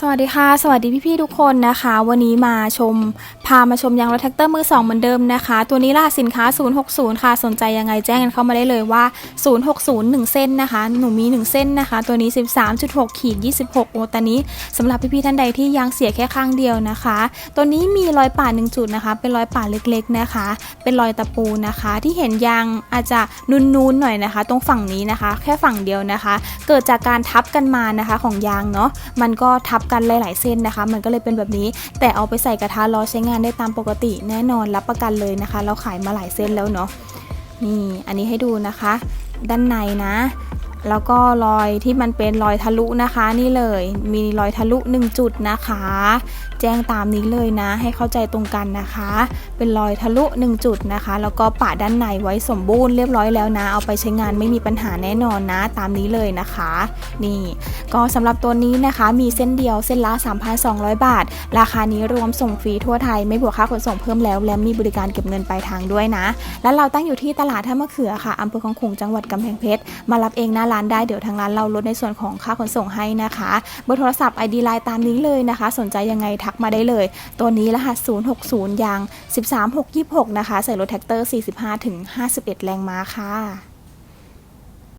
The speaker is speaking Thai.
สวัสดีค่ะ สวัสดีพี่ๆทุกคนนะคะ วันนี้มาชม พามาชมยางรถแท็กเตอร์มือสองเหมือนเดิมนะคะ ตัวนี้ล่ะสินค้า 060 ค่ะ สนใจยังไงแจ้งกันเข้ามาได้เลยว่า 060 1 เส้นนะคะ หนูมี 1 เส้นนะคะ ตัวนี้ 13.6ขีด26 โอตอนนี้สำหรับพี่ๆท่านใดที่ยางเสียแค่ข้างเดียวนะคะ ตัวนี้มีรอยป่า1จุดนะคะ เป็นรอยป่าเล็กๆนะคะ เป็นรอยตะปูนะคะ ที่เห็นยางอาจจะนูนๆหน่อยนะคะ ตรงฝั่งนี้นะคะ แค่ฝั่งเดียวนะคะ เกิดจากการทับกันมานะคะของยางเนาะ มันก็ทับกันหลาย ๆ เส้นนะคะ มันก็เลยเป็นแบบนี้ แต่เอาไปใส่กระทะรอใช้งานได้ตามปกติ แน่นอนรับประกันเลยนะคะ เราขายมาหลายเส้นแล้วเนาะนี่อันนี้ให้ดูนะคะ ด้านในนะ แล้วก็รอยที่มันเป็นรอยทะลุนะคะนี่เลย มีรอยทะลุ 1 จุดนะคะ แจ้งตามนี้เลยนะ ให้เข้าใจตรงกันนะคะ เป็นรอยทะลุ 1 จุดนะคะ แล้วก็ปะด้านในไว้สมบูรณ์เรียบร้อยแล้วนะ เอาไปใช้งานไม่มีปัญหาแน่นอนนะ ตามนี้เลยนะคะ นี่ ก็สำหรับตัวนี้นะคะมีเส้นเดียวเส้นละ 3,200 บาท ราคานี้รวมส่งฟรีทั่วไทยไม่บวกค่าขนส่งเพิ่มแล้ว และมีบริการเก็บเงินปลายทางด้วยนะ และเราตั้งอยู่ที่ตลาดท่ามะเขือค่ะอำเภอคลองขลุงจังหวัดกำแพงเพชรมารับเองหน้าร้านได้เดี๋ยวทางร้านเราลดในส่วนของค่าขนส่งให้นะคะเบอร์โทรศัพท์ ID ไลน์ตามนี้เลยนะคะ สนใจยังไงทักมาได้เลย ตัวนี้รหัส 060ยาง13626 นะคะ ใส่รถแท็กเตอร์ 45-51 แรงม้าค่ะ